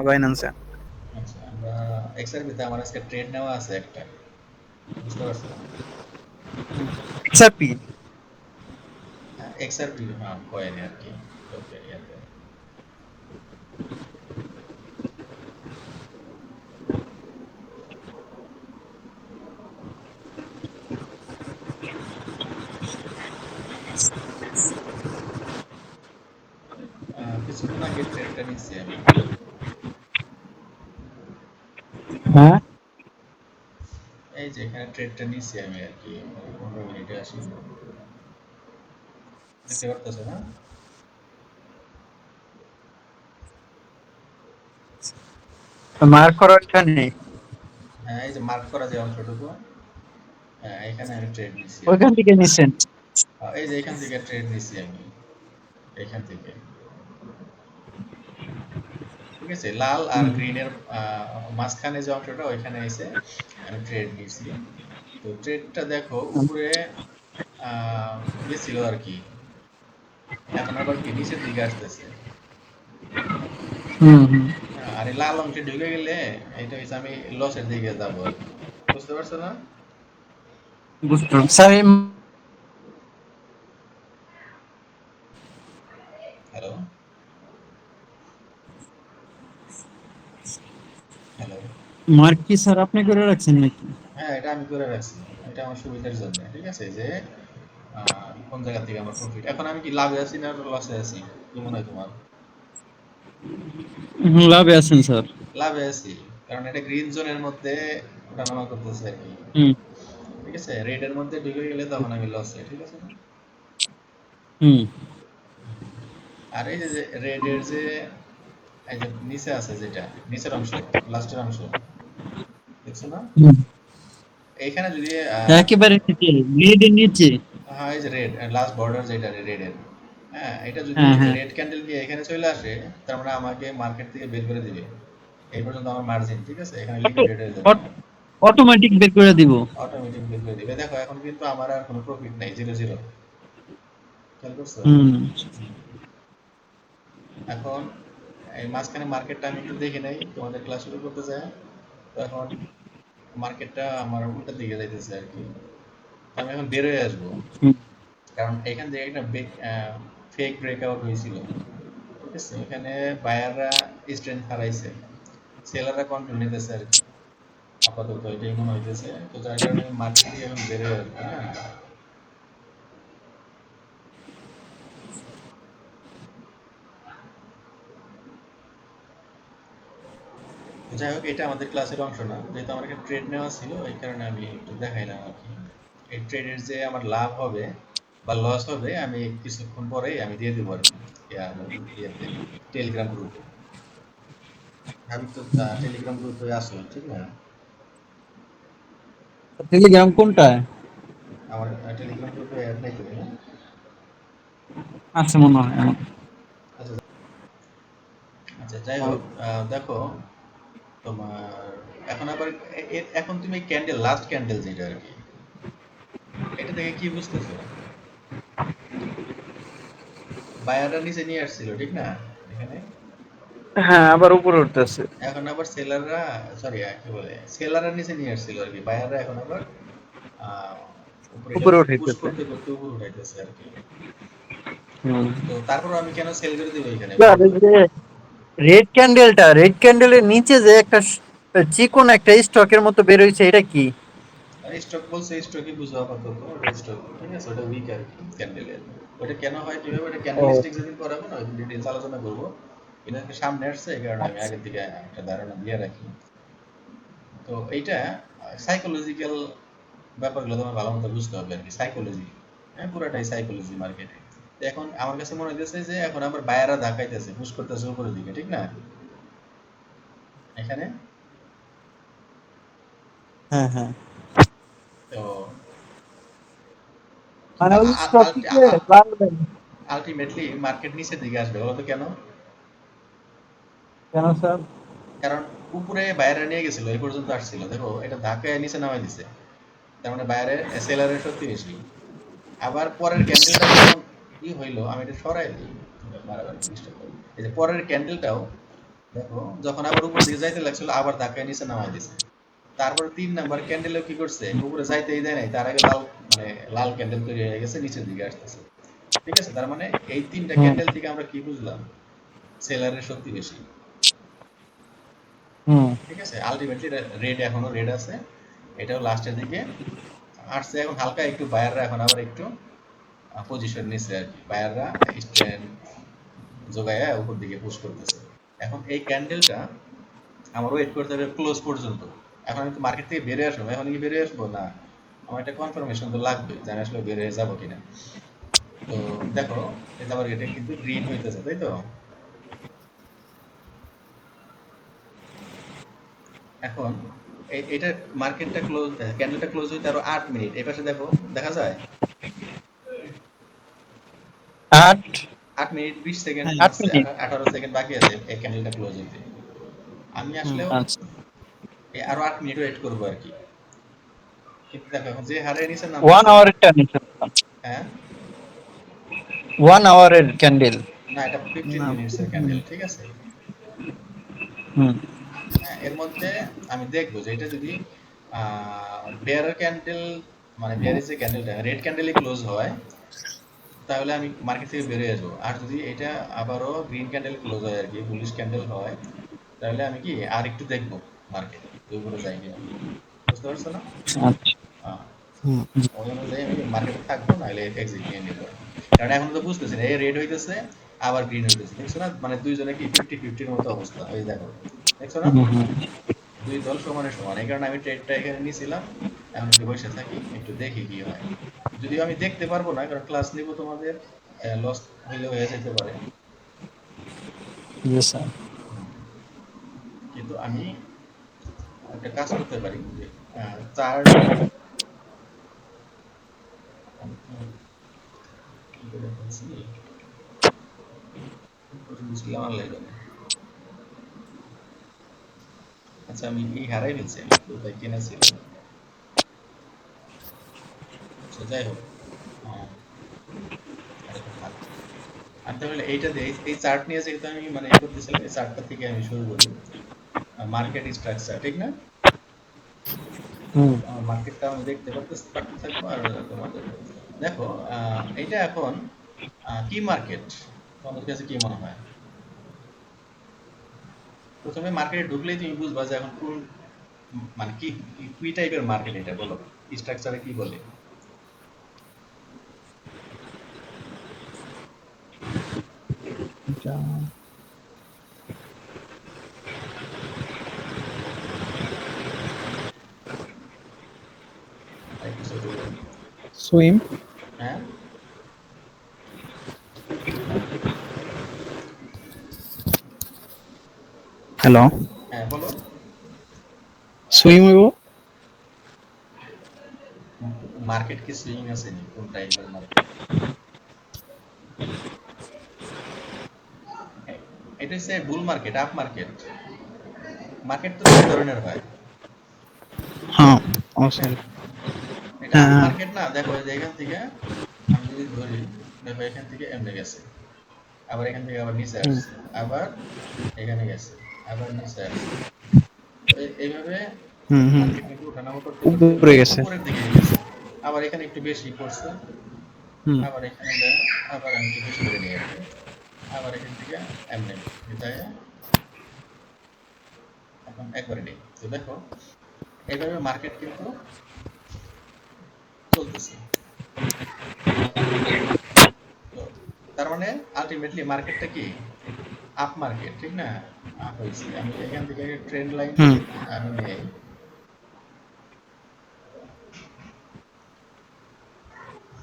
বাইন্যান্সে আচ্ছা আমরা এক্সআরপিতে আমার আজকে ট্রেড নেওয়া আছে একটা বুঝতে পারছ এক্সআরপি এক্সআরপি হ্যাঁ কয়েন আর কি ওকে ইয়াতে আহ, কিছুক্ষণ আগে ট্রেডটা নিচ্ছি আমি হ্যাঁ? এই যে এখানে ট্রেডটা নিচ্ছি আমি আর কি পনেরো মিনিটে আসি। দেখতে পারতেছো না মার্ক করা ওইখানে হ্যাঁ এই যে মার্ক করা যে অংশটুকু হ্যাঁ এখানে আমি ট্রেড নিচ্ছি ওইখান থেকে নিছেন? এই যে এখান থেকে ট্রেড নিচ্ছি আমি এখান থেকে। ঠিক আছে? লাল আর গ্রিনের মাঝখানে যে অংশটা ওইখানে এসে আমি ট্রেড নিয়েছি তো ট্রেডটা দেখো উপরে গেছিল আর কি। এখন আবার কি নিচের দিকে আসতেছে। হ্যাঁ, আর এই লাল অংশে ঢুকে গেলে এটা হচ্ছে আমি লসের দিকে যাব। বুঝতে পারছ না? বুঝতে স্যার হ্যালো হ্যালো মার্ক কি স্যার আপনি করে রাখছেন নাকি? হ্যাঁ এটা আমি করে রাখছি। এটা আমার সুবিধার জন্য ঠিক আছে? যে কোন জায়গা থেকে আমার প্রফিট এখন আমি কি লাভে আছি না লসে আছি? কি মনে হয় তোমার? লাভে আছেন স্যার। লাভে আছি কারণ এটা গ্রিন জোনের মধ্যে ওঠানামা করতেছে আর কি। হুম। ঠিক আছে? রেড এর মধ্যে ঢুকে গেলে তখন আমি লসে ঠিক আছে? হুম। আর এই যে রেড এর যে এই যে নিচে আছে যেটা নিচের অংশ লাস্টের অংশ দেখছ না? হুম। যদি একেবারে নিচে গ্রিডের নিচে। হ্যাঁ এই যে রেড লাস্ট বর্ডার যেটা রেড এর। হ্যাঁ এটা যদি হ্যাঁ। রেড ক্যান্ডেল দিয়ে এখানে চলে আসে তার মানে আমাকে মার্কেট থেকে বের করে দিবে। এই পর্যন্ত আমার মার্জিন ঠিক আছে? এখানে লিকুইডেট হয়ে যাবে অটোমেটিক বের করে দিব। অটোমেটিক বের করে দিবে। দেখো এখন কিন্তু আমার আর কোনো প্রফিট নাই জিরো জিরো খেয়াল করছ? এখন এই মাঝখানে মার্কেটটা আমি একটু দেখে নেই তোমাদের ক্লাস শুরু করতে যায় তো এখন মার্কেটটা আমার উল্টা দিকে যাইতেছে আর কি। আমি এখন বের হয়ে আসব। কারণ এখান থেকে একটা ফেক ব্রেকআউট হয়েছিল। ঠিক আছে? এখানে বায়াররা স্ট্রেন্থ হারাইছে। সেলাররা কন্ট্রোল নিতেছে আর কি। আপাতত এটাই মনে হইতেছে। তো যার কারণে মার্কেট থেকে এখন বের হয়ে আসব হ্যাঁ? যাই হোক এটা আমাদের ক্লাসের অংশ না। যেহেতু আমার এখানে ট্রেড নেওয়া ছিল এই কারণে আমি একটু দেখাইলাম আর কি। এই ট্রেডের যে আমার লাভ হবে বা লস হবে আমি কিছুক্ষণ পরেই আমি দিয়ে দেবো আর কি। টেলিগ্রাম গ্রুপে আমি তো টেলিগ্রাম গ্রুপে আসলাম ঠিক না? টেলিগ্রাম কোনটা আমার টেলিগ্রাম গ্রুপে অ্যাড নাই তুমি না আছে মনে হয় আচ্ছা আচ্ছা যাই হোক দেখো তোমার এখন আবার এখন তুমি ক্যান্ডেল লাস্ট ক্যান্ডেল যেটা আর কি এটা থেকে কি বুঝতেছো? বায়াররা নিচে নিয়ে আসছিল ঠিক না? এখানে? হ্যাঁ আবার উপরে উঠতেছে। এখন আবার সেলাররা সরি কি বলে সেলাররা নিচে নিয়ে আসছিল আর কি বায়াররা এখন আবার আহ, উপরে উপরে উঠাইতেছে। পুশ করতে করতে উপরে উঠাইতেছে আর কি। তো তারপর আমি কেন সেল করে দিব এখানে? রেড ক্যান্ডেলটা রেড ক্যান্ডেলের নিচে যে একটা চিকন একটা স্টকের মতো বের হয়েছে এটা কি? আর স্টক বলছে স্টকই বুঝো আপাতত স্টক ঠিক আছে? ওটা উইক আর ক্যান্ডেলের ওটা কেন হয় কীভাবে ওটা ক্যান্ডেল স্টিক যেদিন করাবো না ডিটেলস আলোচনা করব। এটা একটা সামনে আসছে এই কারণে আমি আগের থেকে একটা ধারণা দিয়ে রাখি। তো এইটা সাইকোলজিক্যাল ব্যাপারগুলো তোমার ভালো মতো বুঝতে হবে আর কি সাইকোলজি হ্যাঁ পুরাটাই সাইকোলজি মার্কেটে এখন আমার কাছে মনে হইতেছে যে এখন আবার বায়াররা ধাক্কাইতেছে পুশ করতেছে উপরের দিকে ঠিক না? এখানে? হ্যাঁ হ্যাঁ। তো। আলটিমেটলি মার্কেট নিচের দিকে আসবে বলতো কেন? কেন স্যার? কারণ উপরে বাইরে নিয়ে গেছিল এই পর্যন্ত আসছিল। দেখো এটা ধাক্কায় নিচে নামাই দিছে। তার মানে বাইরে সেলারের শক্তি বেশি আবার পরের ক্যান্ডেলটা ই হইল আমি এটা সরাই দিই। বারবার চেষ্টা করি। এই যে পরের ক্যান্ডেলটাও দেখো যখন আবার উপর দিকে যাইতে লাগছিল আবার ধাক্কায় নিচে নামাই দিছে। তারপরে তিন নাম্বার ক্যান্ডেলও কি করছে উপরে যাইতেই দেয় নাই তার আগে লাল মানে লাল ক্যান্ডেল তৈরি হয়ে গেছে নিচের দিকে আসতেছে। ঠিক আছে? তার মানে এই তিনটা ক্যান্ডেল থেকে আমরা কি বুঝলাম? সেলারের শক্তি বেশি। ঠিক আছে? আলটিমেটলি রেড এখনও রেড আছে। এটাও লাস্টের দিকে। আসছে এখন হালকা একটু বায়াররা এখন আবার একটু পজিশন নিচ্ছে আর বায়াররা স্ট্যান্ড যোগায় উপর দিকে পুশ করতেছে। এখন এই ক্যান্ডেলটা আমার ওয়েট করতে হবে ক্লোজ পর্যন্ত। এখন আমি তো মার্কেট থেকে বেরিয়ে আসব, এখন কি বেরিয়ে আসব? না, আমার একটা কনফার্মেশন তো লাগবে যে আমি আসলে বেরিয়ে যাব কিনা। তো দেখো এটা আমার এটা কিন্তু গ্রিন হইতেছে, তাই তো? এখন এটা মার্কেটটা ক্লোজ ক্যান্ডেলটা ক্লোজ হইতে আরও আট মিনিট এই পাশে দেখো, দেখা যায়? আট। আট মিনিট বিশ সেকেন্ড হ্যাঁ, আট মিনিট। আঠারো সেকেন্ড বাকি আছে এই ক্যান্ডেলটা ক্লোজ হইতে। আমি আসলে আচ্ছা। এই আরও আট মিনিট ওয়েট করব আর কি। কিন্তু দেখো এখন যে হারে নিচে নাম ওয়ান আওয়ারের নিচে হ্যাঁ? ওয়ান আওয়ারের ক্যান্ডেল না এটা ফিফটিন মিনিটস এর ক্যান্ডেল ঠিক আছে? হুম। হ্যাঁ, এর মধ্যে আমি দেখব যে এটা যদি বেয়ার ক্যান্ডেল মানে বেয়ারের যে ক্যান্ডেলটা রেড ক্যান্ডেলই ক্লোজ হয় তাহলে আমি মার্কেট থেকে বেরিয়ে আসব। আর যদি এটা আবারও গ্রিন ক্যান্ডেল ক্লোজ হয় আর কি বুলিশ ক্যান্ডেল হয় তাহলে আমি কি আর একটু দেখব মার্কেট ওইগুলো যাই কিনা। বুঝতে পারছ না? আচ্ছা। হ্যাঁ। ওই অনুযায়ী আমি মার্কেটে থাকব নাহলে এক্সিট নিয়ে নিবো। কারণ এখন তো বুঝতেছি না এই রেড হইতেছে আবার গ্রিন হইতেছে। দেখছ না? মানে দুইজনে কি ফিফটি ফিফটির মতো অবস্থা ওই দেখো। দেখছ না। দুই দল সমানে সমান এই কারণে আমি ট্রেডটা এখানে নিয়েছিলাম এখন একটু বসে থাকি একটু দেখি কি হয়। যদিও আমি দেখতে পারব না কারণ ক্লাস নিব তোমাদের লস হইলে হয়ে যেতে পারে. কিন্তু আমি একটা কাজ করতে পারি চার কি করে বলছি? বুঝলাম আর লাগবে না। আচ্ছা আমি এই হারাই ফেলছি আমি কোথায় কেনা ছিল আচ্ছা যাই হোক। আমি তাহলে এইটা এই- চার্ট নিয়ে যেহেতু আমি মানে করতেছিলাম এই চার্টটা থেকে আমি শুরু করি। মার্কেট স্ট্রাকচার ঠিক না? মার্কেটটা আমি দেখতে পারতেছি থাকব আর তোমাদের দেখো এটা এখন কি মার্কেট তোমাদের কাছে কি মনে হয়? প্রথমে মার্কেটে ঢুকলেই তুমি বুঝবা যে এখন কোন মানে কি কি- কি টাইপের মার্কেট এটা বলো। স্ট্রাকচারে কি বলে? এটা আরেকটু ছোট করে। সুইম হ্যাঁ হ্যালো হ্যাঁ বলো সুইম হইব মার্কেট কি সুইং আছে নি কোন টাইপের মার্কেট এটা হচ্ছে bull market up market market তো দুই ধরনের হয়। হ্যাঁ এটা হ্যাঁ। মার্কেট না দেখো এই যে এখান থেকে আমি যদি ধরি দেখো এখান থেকে এমনি গেছে। আবার এখান থেকে আবার নিচে আসছে। আবার এখানে গেছে আবার নিচে আসছে। এইভাবে হুম হুম। কিন্তু করতে উপরে গেছে। উপরের দিকে গেছে। আবার এখানে একটু বেশি পড়ছে। আবার এখানে আবার আমি একটু বেশি করে নিয়ে আবার এখান থেকে এমনি যায় এখন একবারে নেই তো দেখো এইভাবে মার্কেট কিন্তু চলতেছে। তার মানে আলটিমেটলি মার্কেটটা কি? আপ মার্কেট ঠিক না? আপ হয়েছে। আমি এখান থেকে ট্রেন্ড লাইন। আমি নেই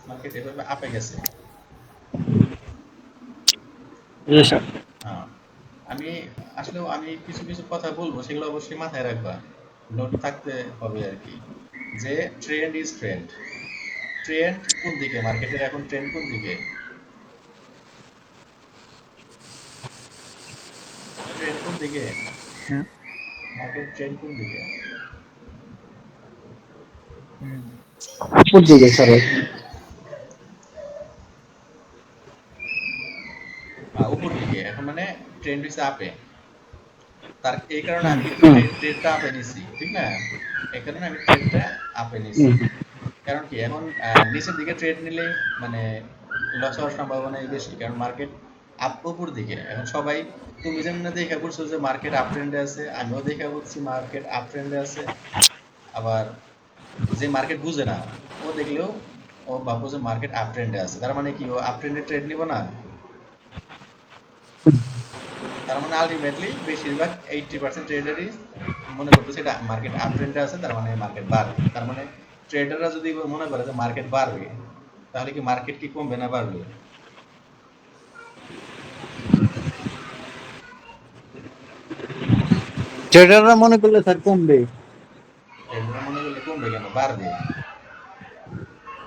মার্কেট এভাবে আপে গেছে। আমি আসলে আমি কিছু কিছু কথা বলব সেগুলো অবশ্যই মাথায় রাখবা। নোট থাকতে হবে আর কি যে ট্রেন্ড ইজ ট্রেন্ড ট্রেন্ড কোন দিকে? মার্কেটের এখন ট্রেন্ড কোন দিকে? ট্রেন্ড কোন দিকে? হ্যাঁ। মার্কেট ট্রেন্ড কোন দিকে? উপর দিকে স্যার আহ, উপর দিকে এখন মানে ট্রেন্ড হচ্ছে আপে তার এই কারণে আমি। ট্রেডটা আপে নিছি ঠিক না? এই কারণে আমি ট্রেডটা আপে নিছি কারণ কি? এখন নিচের দিকে ট্রেড নিলে মানে লস হওয়ার সম্ভাবনা বেশি কারণ মার্কেট আপ উপর দিকে। এখন সবাই তুমি যেমন দেখা করছ যে মার্কেট আপ ট্রেন্ডে আছে আমিও দেখা করছি মার্কেট আপ ট্রেন্ডে আছে। আবার যে মার্কেট বুঝে না ও দেখলেও ও ভাববো যে মার্কেট আপ ট্রেন্ডে আছে। তার মানে কি? ও আপ ট্রেন্ডে ট্রেড নিব না? তার মানে আলটিমেটলি বেশিরভাগ এইটটি পার্সেন্ট ট্রেডারই মনে করতেছে এটা মার্কেট আপ ট্রেন্ডে আছে তার মানে মার্কেট বাড়বে। তার মানে ট্রেডাররা যদি মনে করে যে মার্কেট বাড়বে তাহলে কি মার্কেট কি কমবে না বাড়বে? ট্রেডাররা মনে করলে স্যার কমবে? ট্রেডাররা মনে করলে কমবে কেন? বাড়বে।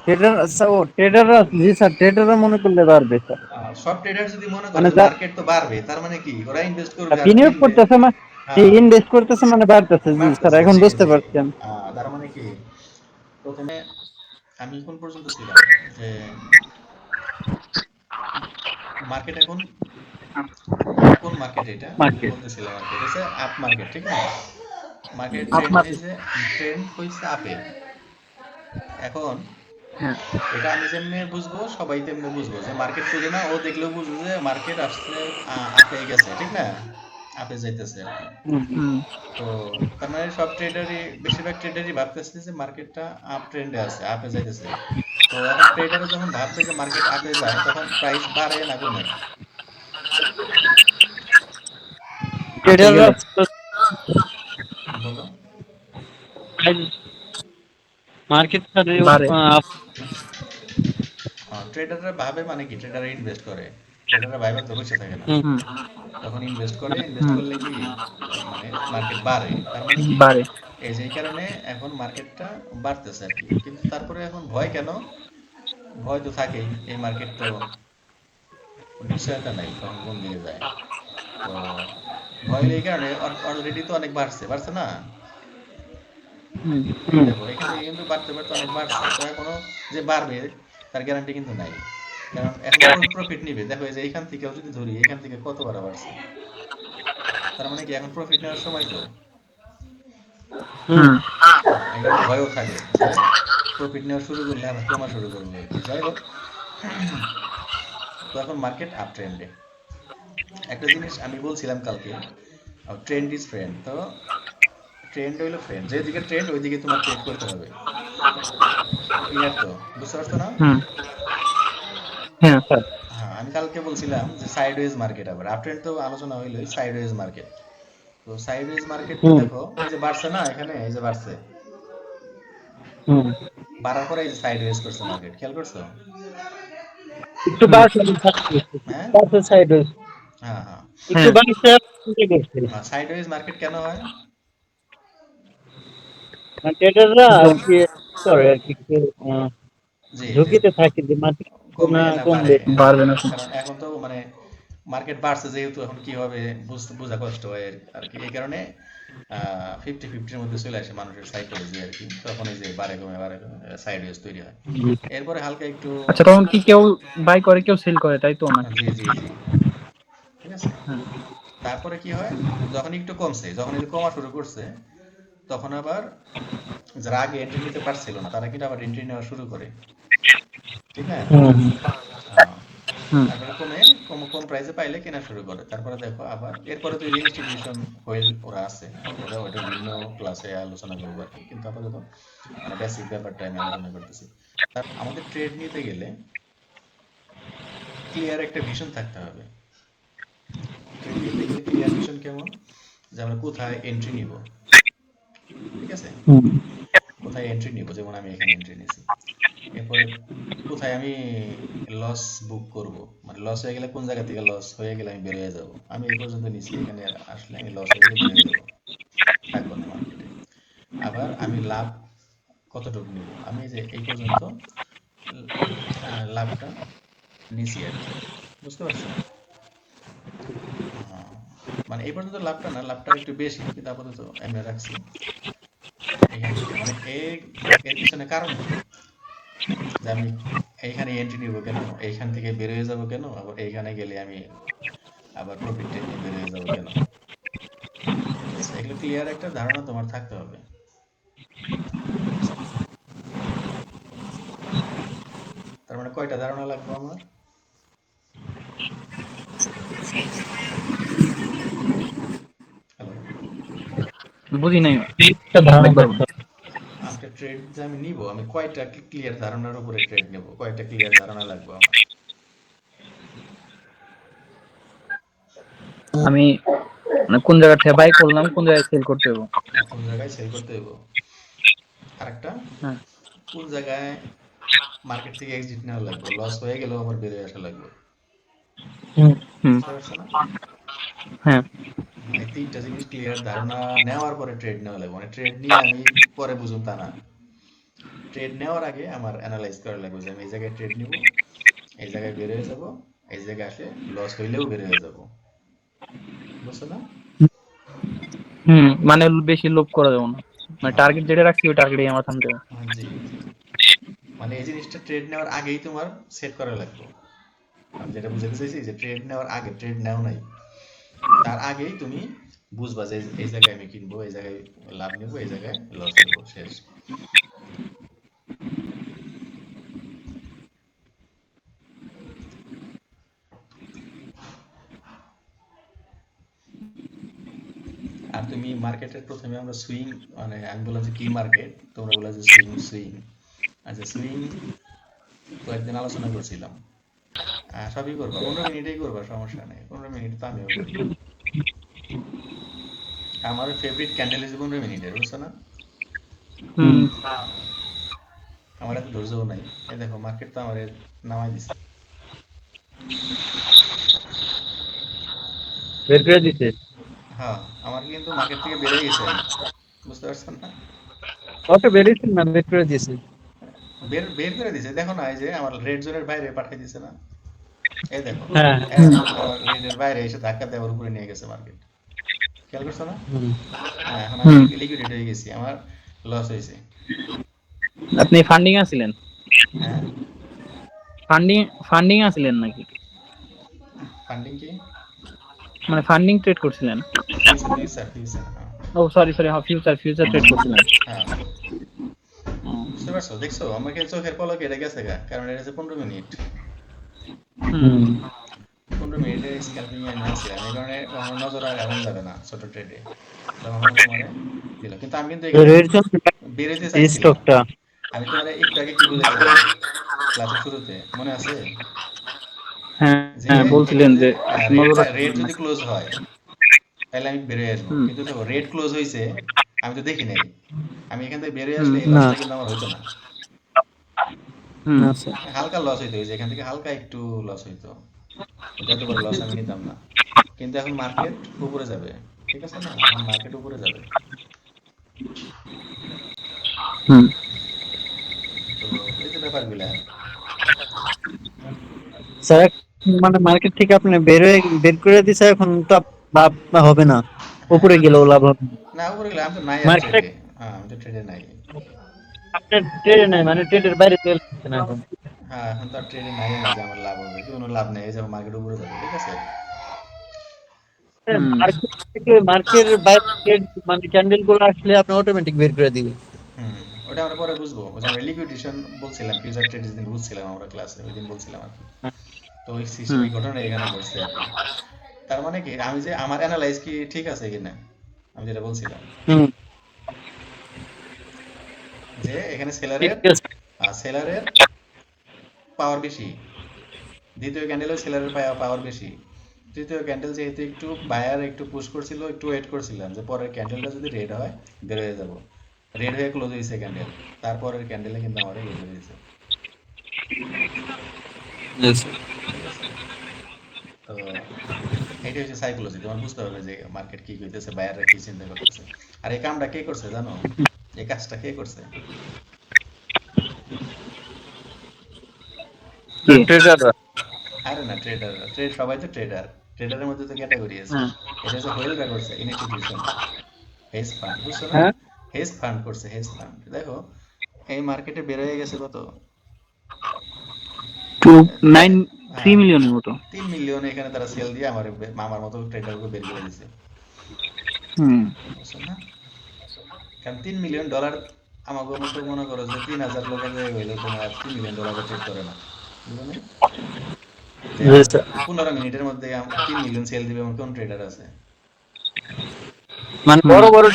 ট্রেডার ও ট্রেডাররা জি স্যার ট্রেডাররা মনে করলে বাড়বে স্যার। আহ, সব ট্রেডার যদি মনে করে যে যা- মার্কেট তো বাড়বে তার মানে কি? ওরা ইনভেস্ট করবে বিনিয়োগ করতেছে মানে হ্যাঁ। ইনভেস্ট করতেছে মানে বাড়তেছে জি স্যার এখন বুঝতে পারছি আমি। তার মানে কি? প্রথমে আমি কোন পর্যন্ত ছিলাম যে মার্কেট এখন কোন মার্কেট এটা? Market. বলতেছিলাম আর কি আপ মার্কেট ঠিক না? মার্কেট ট্রেন্ড হয়েছে আপে এখন হ্যাঁ। এটা আমি যেমনি বুঝব সবাই তেমনি বুঝব। যে মার্কেট খুঁজে না ও দেখলেও বুঝব যে মার্কেট আসছে আপে গেছে ঠিক না? আপে যাইতেছে তো তার মানে সব ট্রেডারই বেশিরভাগ ট্রেডারই ভাবতেছে যে মার্কেটটা আপ ট্রেন্ডে আছে আপে যাইতেছে। তো এখন ট্রেডার যখন ভাববে যে মার্কেট আপে যায় তখন প্রাইস বাড়ে না কমে? ট্রেডাররা মার্কেট বাড়ে। ট্রেডাররা ভাবে মানে কি? ট্রেডাররা ইনভেস্ট করে। ট্রেডাররা ভাবে তো বসে থাকে না। তখন ইনভেস্ট করে ইনভেস্ট করলে কি? মানে মার্কেট বাড়ে। তার মানে বাড়ে। এই যে কারণে এখন মার্কেটটা বাড়তেছে আর কি। কিন্তু তারপরে এখন ভয় কেন? ভয় তো থাকেই। এই মার্কেট তো নিশ্চয়তা নাই কোন দিকে যায়? তো ভয় এই কারণে অলরেডি তো অনেক বাড়ছে। বাড়ছে না? এখানে কিন্তু বাড়তে বাড়তে অনেক বাড়ছে। তো এখনও যে বাড়বে তার গ্যারান্টি কিন্তু নাই। কারণ এখন প্রফিট নিবে। দেখো এই যে এখান থেকে যদি ধরি এখান থেকে কত বাড়া বাড়ছে তার মানে কি এখন প্রফিট নেওয়ার সময় তো? ভয়ও থাকে প্রফিট নেওয়া শুরু করলে আবার কমা শুরু করবে যাই হোক। তো এখন মার্কেট আপ ট্রেন্ডে একটা জিনিস আমি বলছিলাম কালকে ট্রেন্ড ইজ ফ্রেন্ড তো ট্রেন্ড হইল ফ্রেন্ড যেদিকে ট্রেন্ড ওইদিকে তোমার ট্রেড করতে হবে। ক্লিয়ার তো? বুঝতে পারছ না? হ্যাঁ স্যার হ্যাঁ আমি কালকে বলছিলাম যে সাইডওয়েজ মার্কেট আবার। আপ ট্রেন্ড তো আলোচনা হইল সাইডওয়েজ মার্কেট তো সাইডওয়েজ মার্কেট দেখো এই যে বাড়ছে না এখানে? এই যে বাড়ছে। বাড়ার পরে এই যে সাইডওয়েজ করছে মার্কেট খেয়াল করছ? একটু বাড়ছে থাকছে। হ্যাঁ? বাড়ছে হ্যাঁ হ্যাঁ। একটু বাড়ছে সাইডওয়েজ মার্কেট কেন হয়? ট্রেডাররা আর কি করে আর কি একটু, আহ, জি ঝুঁকিতে থাকে যে মার্কেট কমবে না না কমবে। বাড়ে। বাড়বে না কারণ এখন তো মানে মার্কেট বাড়ছে যেহেতু এখন কি হবে বুঝতে বোঝা কষ্ট হয় আর- আর কি এই কারণে ফিফটি ফিফটির মধ্যে চলে আসে মানুষের সাইকোলজি আর কি। তখন এই যে বাড়ে কমে বাড়ে কমে সাইডওয়েজ তৈরি হয়। এরপরে হালকা একটু আচ্ছা তখন কি কেউ বাই করে কেউ সেল করে তাই তো না জি জি জি। ঠিক আছে? হ্যাঁ। তারপরে কি হয়? যখন একটু কমছে যখন একটু কমা শুরু করছে তখন আবার যারা আগে এন্ট্রি নিতে পারছিল না তারা কিন্তু আবার এন্ট্রি নেওয়া শুরু করে। ঠিক তারপরে কমে কম কম প্রাইসে পাইলে কেনা শুরু করে। তারপরে দেখো আবার এরপরে তো ইনস্টিটিউশন হোয়েল ওরা আছে। ওরা ওটা বিভিন্ন ক্লাসে আলোচনা করব আর কি। কিন্তু আপাতত মানে বেসিক ব্যাপারটা আমি আলোচনা করতেছি। তার আমাদের ট্রেড নিতে গেলে ক্লিয়ার একটা ভিশন থাকতে হবে। ক্লিয়ার ভিশন কেমন? যে আমরা কোথায় এন্ট্রি নিব? ঠিক আছে? কোথায় এন্ট্রি নিব? যেমন আমি এখানে এন্ট্রি নিছি। এরপরে কোথায় আমি লস বুক করব? মানে লস হয়ে গেলে কোন জায়গা থেকে লস হয়ে গেলে আমি বের হয়ে যাব? আমি এই পর্যন্ত নিছি এখানে আসলে আমি লস হয়ে গেলে থাকব না মার্কেটে আবার আমি লাভ কতটুকু নিব? আমি যে এই পর্যন্ত লাভটা নিছি আর কি। বুঝতে পারছ মানে এই পর্যন্ত লাভটা না, লাভটা একটু বেশি, কিন্তু আপাতত আমি রাখছি মানে এর পিছনে কারণ যে আমি এইখানে এন্ট্রি নিব কেন? এইখান থেকে বের হয়ে যাব কেন? আবার এইখানে গেলে আমি আবার প্রফিট নিয়ে বের হয়ে যাব কেন? এগুলো ক্লিয়ার একটা ধারণা তোমার থাকতে হবে। তার মানে কয়টা ধারণা লাগবে আমার? বুঝি নাই। ধারণা আজকে ট্রেড যে আমি নিব আমি কয়টা ক্লিয়ার ধারণার উপরে ট্রেড নেব? কয়টা ক্লিয়ার ধারণা লাগবে আমার? আমি মানে কোন জায়গা থেকে বাই করলাম কোন জায়গায় সেল করতে হবে কোন জায়গায় সেল করতে হইব? আরেকটা? হ্যাঁ। কোন জায়গায় মার্কেট থেকে এক্সিট নেওয়া লাগবে? লস হয়ে গেলেও আমার বেরিয়ে আসা লাগবে। হুম। না? হ্যাঁ। এই তিনটা জিনিস ক্লিয়ার ধারণা নেওয়ার পরে ট্রেড নেওয়া লাগবে মানে ট্রেড নিয়ে আমি পরে বুঝুন তা না ট্রেড নেওয়ার আগে আমার অ্যানালাইজ করা লাগবে যে আমি এই জায়গায় ট্রেড নিব এই জায়গায় বের হয়ে যাব এই জায়গায় আসলে লস হইলেও বের হয়ে যাব বুঝছ না হুম মানে বেশি লোভ করা যাবে না। মানে টার্গেট যেটা রাখছি ওই টার্গেটেই আমার থামতে হবে। মানে এই জিনিসটা ট্রেড নেওয়ার আগেই তোমার সেট করা লাগবে। আমি যেটা বুঝাতে চাইছি যে ট্রেড নেওয়ার আগে ট্রেড নেও নাই। তার আগেই তুমি বুঝবা যে এই জায়গায় আমি কিনবো, এই জায়গায় লাভ নেব, এই জায়গায় লস নেব, শেষ। আর তুমি মার্কেটের প্রথমে আমরা সুইং মানে আমি বললাম যে কি মার্কেট? তোমরা বললা যে সুইং সুইং। আচ্ছা সুইং কয়েকদিন আলোচনা করছিলাম। সবই করবা। পনেরো মিনিটেই করবা সমস্যা নেই। পনেরো মিনিট তো আমিও করি আমার ফেভারিট ক্যান্ডেল হচ্ছে পনেরো মিনিটের বুঝছ না? আমার এত ধৈর্যও নাই। এই দেখো মার্কেট তো আমার নামাই দিছে। বের করে দিতে হ্যাঁ আমার কিন্তু মার্কেট থেকে বেড়ে গেছে। বুঝতে পারছেন না? ওকে বেরিয়েছেন না বের করে দিয়েছে? বের বের করে দিছে। দেখো না এই যে আমার রেড জোনের বাইরে পাঠিয়ে দিছে না। এই দেখো হ্যাঁ। বাইরে এসে ধাক্কা দেওয়ার উপরে নিয়ে গেছে মার্কেট খেয়াল করছ না? হ্যাঁ এখন আমি লিকুইডেট হয়ে গেছি আমার লস হয়েছে। আপনি ফান্ডিং আছিলেন? হ্যাঁ। ফান্ডিং ফান্ডিং আছিলেন নাকি? ফান্ডিং কি? মানে ফান্ডিং ট্রেড করছিলেন? ও সরি সরি হ্যাঁ। ফিউচার ফিউচার ট্রেড করছিলেন। হ্যাঁ। বুঝতে পারছ? দেখছ আমাকে চোখের পলকে এটা গেছে কারণ এটা হচ্ছে পনেরো মিনিট। হুম। পনেরো মিনিটের স্ক্যাল্পিং আমি আছিলাম এই কারণে আমার নজর আর এমন যাবে না ছোট ট্রেডে তখন তোমার দিল কিন্তু আমি কিন্তু এখানে রেড বেরোতে এই স্টকটা আমি তোমার একটু আগে কি বলেছিলাম ক্লাসের শুরুতে মনে আছে? হ্যাঁ হ্যাঁ বলছিলেন যে রেড হবে। যদি ক্লোজ হয় তাহলে আমি বেরিয়ে আসব। কিন্তু দেখো রেড ক্লোজ হয়েছে আমি তো দেখি নাই। আমি এখান থেকে বেরিয়ে আসলে না। আমার হতো না। হালকা লস হইতো ওই যে এখান থেকে হালকা একটু লস হইতো। যত বড় লস আমি নিতাম না। কিন্তু এখন মার্কেট উপরে যাবে ঠিক আছে না? এখন মার্কেট উপরে যাবে। হুম। তো এই যে ব্যাপারগুলা। স্যার মানে মার্কেট থেকে আপনি বের হয়ে বের করে দিছে এখন তো লাভ হবে না। উপরে গেলেও লাভ হবে না। উপরে গেলে আমি তো নাই ট্রেডে হ্যাঁ আমি তো ট্রেডে নাই। আপনার ট্রেডে নাই মানে ট্রেডের বাইরে চলে যাচ্ছে না এখন। হ্যাঁ এখন তো আর নাই যে আমার লাভ হবে কোনো লাভ নেই এই যে মার্কেট উপরে যাবে ঠিক আছে? মার্কেট থেকে মার্কেটের বাইরে মানে ক্যান্ডেলগুলো আসলে আপনি অটোমেটিক বের করে দিবে হুম ওটা আমরা পরে বুঝব। ওই যে আমরা লিকুইডেশন বলছিলাম ফিউচার ট্রেড দিন বুঝছিলাম আমরা ক্লাসে ওই দিন বলছিলাম আর কি। তো ওই সিস্টেম ঘটনা এখানে ঘটছে তার মানে কি আমি যে আমার অ্যানালাইজ কি ঠিক আছে কিনা? আমি যেটা বলছিলাম। হুম। যে এখানে সেলারের সেলারের পাওয়ার বেশি। দ্বিতীয় ক্যান্ডেলেও সেলারের পাওয়ার বেশি। তৃতীয় ক্যান্ডেল যেহেতু একটু বায়ার একটু পুশ করছিল একটু ওয়েট করছিলাম যে পরের ক্যান্ডেলটা যদি রেড হয় বের হয়ে যাব। রেড হয়ে ক্লোজ হয়েছে ক্যান্ডেল তারপরের ক্যান্ডেলে কিন্তু আমার হয়ে তো এটা হচ্ছে সাইকোলজি তোমার বুঝতে হবে যে মার্কেট কি কইতেছে বায়াররা কি চিন্তা করতেছে। আর এই কামটা কে করছে জানো? এই কাজটা কে করছে? ট্রেডাররা আরে না ট্রেডার ট্রেড সবাই তো ট্রেডার ট্রেডারের মধ্যে তো ক্যাটাগরি আছে। হ্যাঁ। এটা হচ্ছে হোয়েলরা করছে ইনস্টিটিউশন হেজ ফান্ড বুঝছ না? হ্যাঁ। হেজ ফান্ড করছে হেজ ফান্ড দেখো এই মার্কেটে বের হয়ে গেছে কত? টু নাইন থ্রি মিলিয়নের মতো। তিন মিলিয়ন এখানে তারা সেল দিয়ে আমার আমার মতো ট্রেডারকে বের করে হুম। বুঝছেন না? কারণ তিন মিলিয়ন ডলার আমাকে মতো মনে করো যে তিন হাজার লোকের জায়গায় হইলে তোমার তিন মিলিয়ন ডলার ট্রেড করে না. পনেরো মিনিটের মধ্যে তিন মিলিয়ন সেল দিবে এমন কোন ট্রেডার আছে? মানে বড় বড়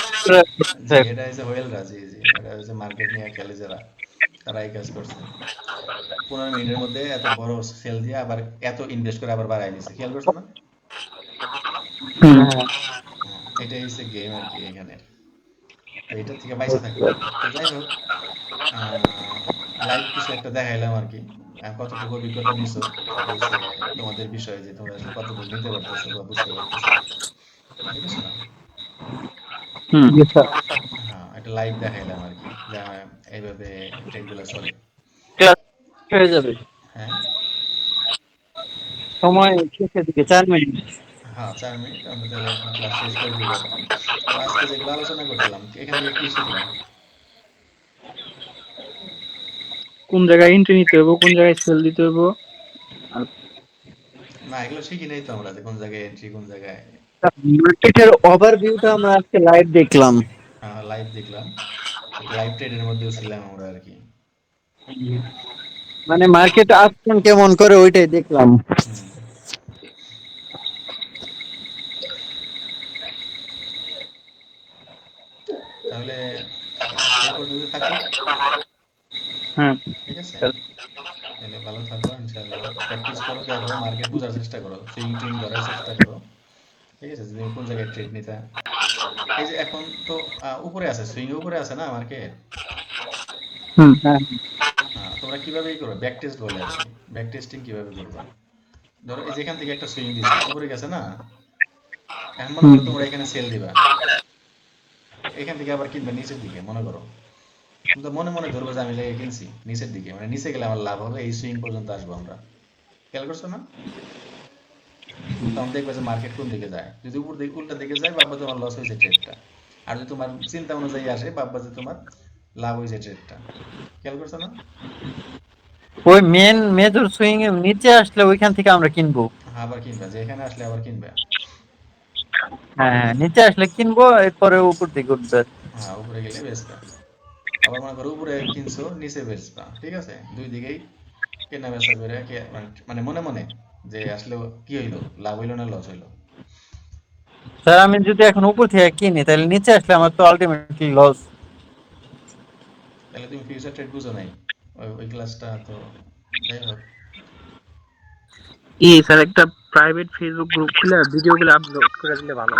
এটা হচ্ছে হোয়েলরা জি জি এটা হচ্ছে মার্কেট নিয়ে খেলে যারা তারা এই কাজ করছে। পনেরো মিনিটের মধ্যে এত বড় সেল দিয়ে আবার এত ইনভেস্ট করে আবার বাড়ায় নিছে। খেয়াল করছ না? হ্যাঁ, এটাই হচ্ছে গেম আর কি এখানে। এটা থেকে বাইসে থাকবে তো যাই হোক লাইভ কিছু একটা দেখাইলাম আর কি। কতটুকু অভিজ্ঞতা নিছো? তোমাদের বিষয়ে যে তোমরা আসলে কতটুকু নিতে পারতেছো বা বুঝতে পারতেছো। ঠিক আছে না হুম হ্যাঁ একটা লাইভ দেখাইলাম আর কি। যে হ্যাঁ, এইভাবে ট্রেনগুলো চলে। হয়ে যাবে। হ্যাঁ। সময় শেষের দিকে চার মিনিট। হ্যাঁ চার মিনিট আমরা তাহলে এখন ক্লাস শেষ করে দিব। আজকে যেগুলো আলোচনা করছিলাম এখান থেকে কি শিখলাম? কোন জায়গায় এন্ট্রি নিতে হবে কোন জায়গায় সেল দিতে হবে না এগুলো শিখি নাই তো আমরা কোন জায়গায় এন্ট্রি কোন জায়গায় মার্কেটের ওভারভিউটা আমরা আজকে লাইভ দেখলাম। হ্যাঁ লাইভ দেখলাম। লাইভ ট্রেডের মধ্যেও ছিলাম আমরা আর কি। মানে মার্কেট আসছেন কেমন করে ওইটাই দেখলাম। তাহলে হ্যাঁ। ঠিক আছে? তাহলে ভালো থাকো ইনশাআল্লাহ। প্র্যাকটিস করো দেখো মার্কেট বোঝার চেষ্টা করো ধরার চেষ্টা করো। ঠিক আছে? যদি কোন জায়গায় ট্রেড নিতে? এই যে এখন তো উপরে আছে সুইং উপরে আছে না মার্কেট হুম হ্যাঁ। হ্যাঁ, তোমরা কীভাবে ই করবে? ব্যাক টেস্ট বলে ব্যাক টেস্টিং কীভাবে করবে? ধরো এই যেখান থেকে একটা সুইং দিছে উপরে গেছে না? এখন মনে করো তোমরা এখানে সেল দিবা। এখান থেকে আবার কিনবে নিচের দিকে মনে করো। মনে মনে ধরবো যে আমি লেগে কিনছি নিচের দিকে। মানে নিচে গেলে আমার লাভ হবে এই সুইং পর্যন্ত আসব আমরা। খেয়াল করছ না? তখন দেখবে যে মার্কেট কোন দিকে যায়। যদি উপর দিকে উল্টা দিকে যায় ভাববা তোমার লস হয়েছে ট্রেডটা আর যদি তোমার চিন্তা অনুযায়ী আসে ভাববা যে তোমার লাভ হয়েছে ট্রেডটা খেয়াল করছ না? ওই মেন মেজর সুইং এর নিচে আসলে ওইখান থেকে আমরা কিনবো। আবার কিনবে যে এখানে আসলে আবার কিনবে। হ্যাঁ নিচে আসলে কিনবো এরপরে উপর দিকে উঠবে। হ্যাঁ উপরে গেলে বেচবা। আবার মনে করো উপরে কিনছো নিচে বেচবা ঠিক আছে? দুই দিকেই কেনা বেচা করে মানে- মানে মনে মনে যে আসলে কি হইল লাভ হইল না লস হইল? স্যার আমি যদি এখন উপর থেকে কিনি তাহলে নিচে আসলে আমার তো আলটিমেটলি লস তাহলে তুমি ফিউচার ট্রেড বুঝো নাই। ওই ওই ক্লাসটা তো যাই হোক। ই স্যার একটা প্রাইভেট ফেসবুক গ্রুপ খুলে ভিডিওগুলো আপলোড করে দিলে ভালো